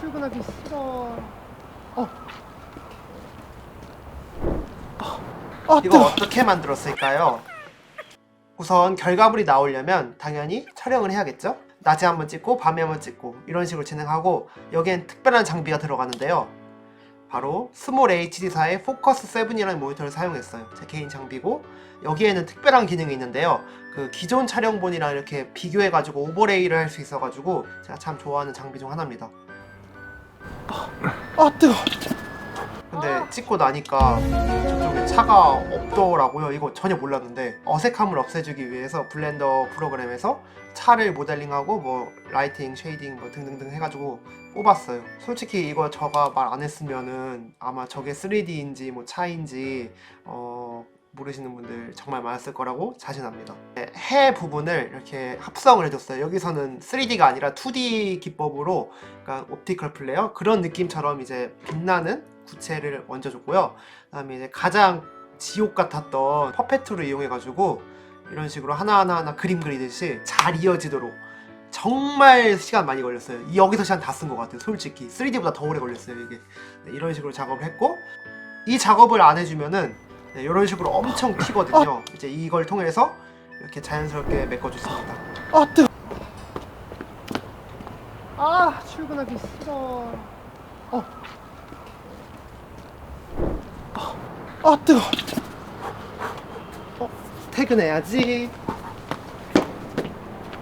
출근하기 싫어. 어. 아, 이거 어떻게 만들었을까요? 우선 결과물이 나오려면 당연히 촬영을 해야겠죠? 낮에 한번 찍고 밤에 한번 찍고 이런 식으로 진행하고 여기엔 특별한 장비가 들어가는데요. 바로 스몰 HD사의 포커스 7이라는 모니터를 사용했어요. 제 개인 장비고 여기에는 특별한 기능이 있는데요. 그 기존 촬영본이랑 이렇게 비교해가지고 오버레이를 할 수 있어가지고 제가 참 좋아하는 장비 중 하나입니다. 아 뜨거. 근데 찍고 나니까 저쪽에 차가 없더라고요. 이거 전혀 몰랐는데 어색함을 없애주기 위해서 블렌더 프로그램에서 차를 모델링하고 뭐 라이팅, 쉐이딩 뭐 등등등 해가지고 뽑았어요. 솔직히 이거 저가 말 안 했으면은 아마 저게 3D인지 뭐 차인지 어 모르시는 분들 정말 많았을 거라고 자신합니다. 네, 해 부분을 이렇게 합성을 해줬어요. 여기서는 3D가 아니라 2D 기법으로 그러니까 옵티컬 플레어 그런 느낌처럼 이제 빛나는 구체를 얹어줬고요. 그 다음에 이제 가장 지옥 같았던 퍼페트를 이용해가지고 이런 식으로 하나하나 하나 그림 그리듯이 잘 이어지도록 정말 시간 많이 걸렸어요. 이- 여기서 시간 다 쓴 것 같아요. 솔직히 3D보다 더 오래 걸렸어요. 이게 네, 이런 식으로 작업을 했고 이 작업을 안 해주면은 네, 이런 식으로 엄청 튀거든요. 이제 이걸 통해서 이렇게 자연스럽게 메꿔줬습니다. 아 뜨거. 아 출근하기 싫어. 어. 아 뜨거. 퇴근해야지.